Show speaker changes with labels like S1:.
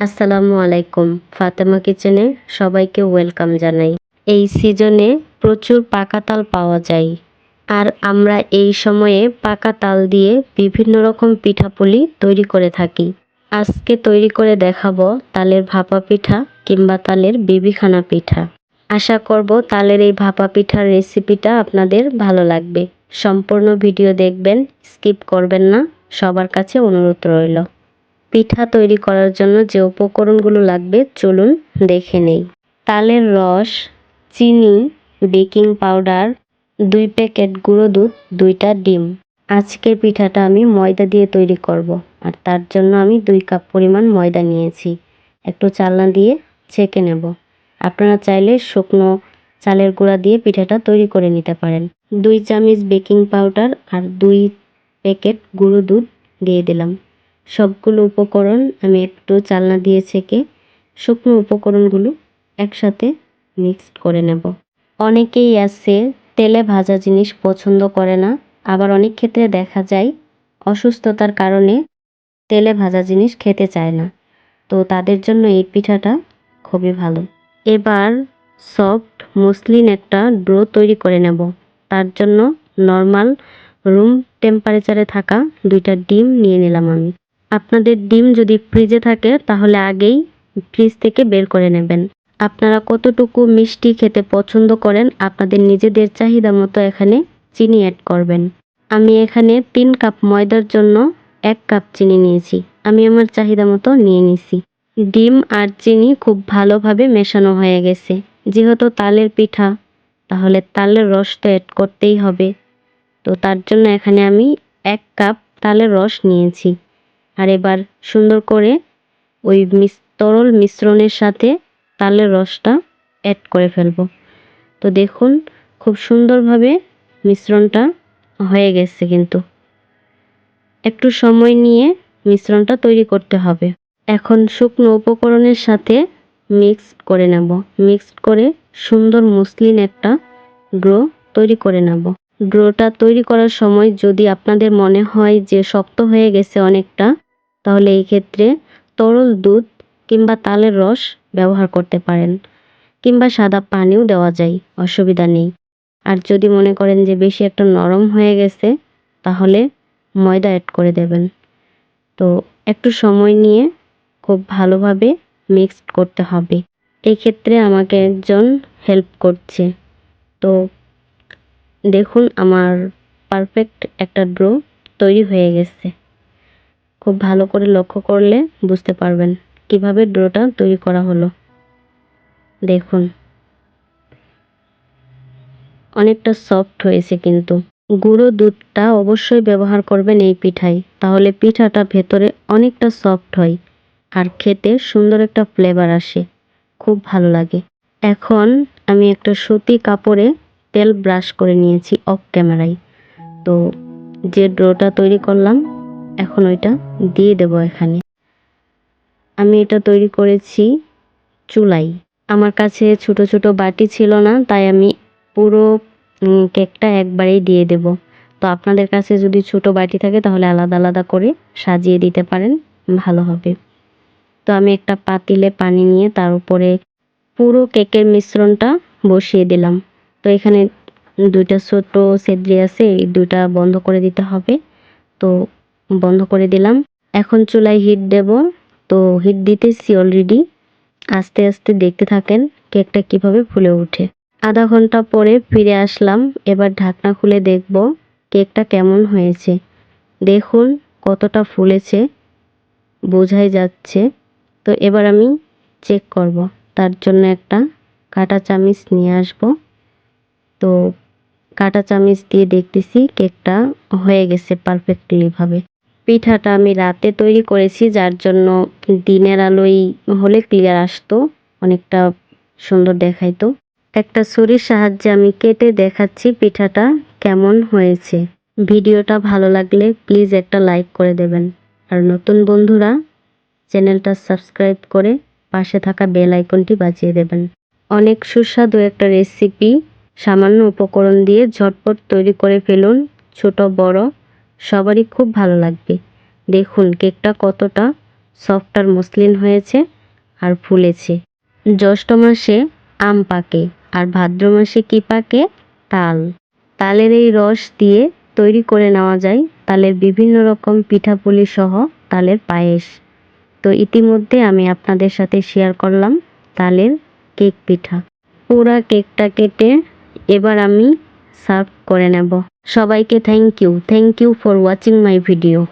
S1: আসসালামু আলাইকুম। ফাতেমা কিচেনে সবাইকে ওয়েলকাম জানাই। এই সিজনে প্রচুর পাকা তাল পাওয়া যায়। আর আমরা এই সময়ে পাকা তাল দিয়ে বিভিন্ন রকম পিঠাপুলি তৈরি করে থাকি। আজকে তৈরি করে দেখাবো তালের ভাপা পিঠা কিংবা তালের বিবিখানা পিঠা। আশা করব তালের এই ভাপা পিঠার রেসিপিটা আপনাদের ভালো লাগবে। সম্পূর্ণ ভিডিও দেখবেন, স্কিপ করবেন না, সবার কাছে অনুরোধ রইল। পিঠা তৈরি করার জন্য যে উপকরণগুলো লাগবে, চলুন দেখে নেই। তালের রস, চিনি, বেকিং পাউডার, দুই প্যাকেট গুঁড়ো দুধ, দুইটা ডিম। আজকের পিঠাটা আমি ময়দা দিয়ে তৈরি করব। আর তার জন্য আমি দুই কাপ পরিমাণ ময়দা নিয়েছি। একটু চালনা দিয়ে ছেঁকে নেব। আপনারা চাইলে শুকনো চালের গুঁড়া দিয়ে পিঠাটা তৈরি করে নিতে পারেন। দুই চামচ বেকিং পাউডার আর দুই প্যাকেট গুঁড়ো দুধ দিয়ে দিলাম। সবগুলো উপকরণ আমি একটু চালনা দিয়ে ছেঁকে শুকনো উপকরণগুলো একসাথে মিক্সড করে নেব। অনেকেই আছে তেলে ভাজা জিনিস পছন্দ করে না, আবার অনেক ক্ষেত্রে দেখা যায় অসুস্থতার কারণে তেলে ভাজা জিনিস খেতে চায় না। তো তাদের জন্য এই পিঠাটা খুবই ভালো। এবার সফট মসলিন একটা ড্রো তৈরি করে নেব। তার জন্য নর্মাল রুম টেম্পারেচারে থাকা দুইটা ডিম নিয়ে নিলাম আমি। আপনাদের ডিম যদি ফ্রিজে থাকে, তাহলে আগেই ফ্রিজ থেকে বের করে নেবেন। আপনারা কতটুকু মিষ্টি খেতে পছন্দ করেন, আপনাদের নিজেদের চাহিদা মতো এখানে চিনি অ্যাড করবেন। আমি এখানে তিন কাপ ময়দার জন্য এক কাপ চিনি নিয়েছি। আমি আমার চাহিদা মতো নিয়ে নিছি। ডিম আর চিনি খুব ভালোভাবে মেশানো হয়ে গেছে। যেহেতু তালের পিঠা, তাহলে তালের রস তো অ্যাড করতেই হবে। তো তার জন্য এখানে আমি এক কাপ তালের রস নিয়েছি। আর এবার সুন্দর করে ওই তরল মিশ্রণের সাথে তালের রসটা অ্যাড করে ফেলব। তো দেখুন, খুব সুন্দরভাবে মিশ্রণটা হয়ে গেছে কিন্তু। একটু সময় নিয়ে মিশ্রণটা তৈরি করতে হবে। এখন শুকনো উপকরণের সাথে মিক্সড করে নেব। মিক্সড করে সুন্দর মসলিন একটা ড্রো তৈরি করে নেব। ড্রোটা তৈরি করার সময় যদি আপনাদের মনে হয় যে শক্ত হয়ে গেছে অনেকটা তাহলে এই ক্ষেত্রে তরল দুধ কিংবা তালের রস ব্যবহার করতে পারেন কিংবা সাদা পানিও দেওয়া যায়, অসুবিধা নেই। আর যদি মনে করেন যে বেশি একটা নরম হয়ে গেছে, তাহলে ময়দা অ্যাড করে দেবেন। তো একটু সময় নিয়ে খুব ভালোভাবে মিক্সড করতে হবে। এই ক্ষেত্রে আমাকে একজন হেল্প করছে। তো দেখুন, আমার পারফেক্ট একটা ড্রো তৈরি হয়ে গেছে। খুব ভালো করে লক্ষ্য করলে বুঝতে পারবেন কীভাবে ড্রোটা তৈরি করা হলো। দেখুন। অনেকটা সফট হয়েছে কিন্তু। গুঁড়ো দুধটা অবশ্যই ব্যবহার করবেন এই পিঠায়, তাহলে পিঠাটা ভেতরে অনেকটা সফট হয় আর খেতে সুন্দর একটা ফ্লেভার আসে। খুব ভালো লাগে। এখন আমি একটা সুতি কাপড়ে তেল ব্রাশ করে নিয়েছি অফ ক্যামেরায় তো যে ড্রোটা তৈরি করলাম এখন ওইটা দিয়ে দেব এখানে। আমি এটা তৈরি করেছি চুলাই। আমার কাছে ছোট ছোট বাটি ছিল না, তাই আমি পুরো কেকটা একবারেই দিয়ে দেব। তো আপনাদের কাছে যদি ছোট বাটি থাকে, তাহলে আলাদা আলাদা করে সাজিয়ে দিতে পারেন, ভালো হবে। তো আমি একটা পাতিলে পানি নিয়ে তার উপরে পুরো কেকের মিশ্রণটা বসিয়ে দিলাম। তো এখানে দুইটা ছোট সেদ্রি আছে, এই দুইটা বন্ধ করে দিতে হবে। তো বন্ধ করে দিলাম। এখন চুলায় হিট দেব। তো হিট দিতেছি অলরেডি আস্তে আস্তে দেখতে থাকেন কেকটা কীভাবে ফুলে ওঠে আধা ঘণ্টা পরে ফিরে আসলাম। এবার ঢাকনা খুলে দেখব কেকটা কেমন হয়েছে। দেখুন কতটা ফুলেছে। বোঝাই যাচ্ছে। তো এবার আমি চেক করব। তার জন্য একটা কাটা চামিচ নিয়ে আসব। তো কাটা চামিচ দিয়ে দেখতেছি কেকটা হয়ে গেছে পারফেক্টলিভাবে পিঠাটা আমি রাতে তৈরি করেছি, যার জন্য দিনের আলোই হলে ক্লিয়ার আসতো, অনেকটা সুন্দর দেখাইতো। একটা ছুরির সাহায্যে আমি কেটে দেখাচ্ছি পিঠাটা কেমন হয়েছে। ভিডিওটা ভালো লাগলে প্লিজ একটা লাইক করে দেবেন। আর নতুন বন্ধুরা, চ্যানেলটা সাবস্ক্রাইব করে পাশে থাকা বেল আইকনটি বাজিয়ে দেবেন। অনেক সুস্বাদু একটা রেসিপি সামান্য উপকরণ দিয়ে ঝটপট তৈরি করে ফেলুন, ছোট, বড়। সবারই খুব ভালো লাগবে। দেখুন, কেকটা কতটা সফট আর মসলিন হয়েছে আর ফুলেছে। জ্যৈষ্ঠ মাসে আম পাকে আর ভাদ্র মাসে কি পাকে? তাল। তালের এই রস দিয়ে তৈরি করে নেওয়া যায় তালের বিভিন্ন রকম পিঠাপুলি সহ তালের পায়েস। তো ইতিমধ্যে আমি আপনাদের সাথে শেয়ার করলাম তালের কেক পিঠা। পুরা কেকটা কেটে এবার আমি সার্ভ করে নেব। সবাইকে thank you thank you for watching my video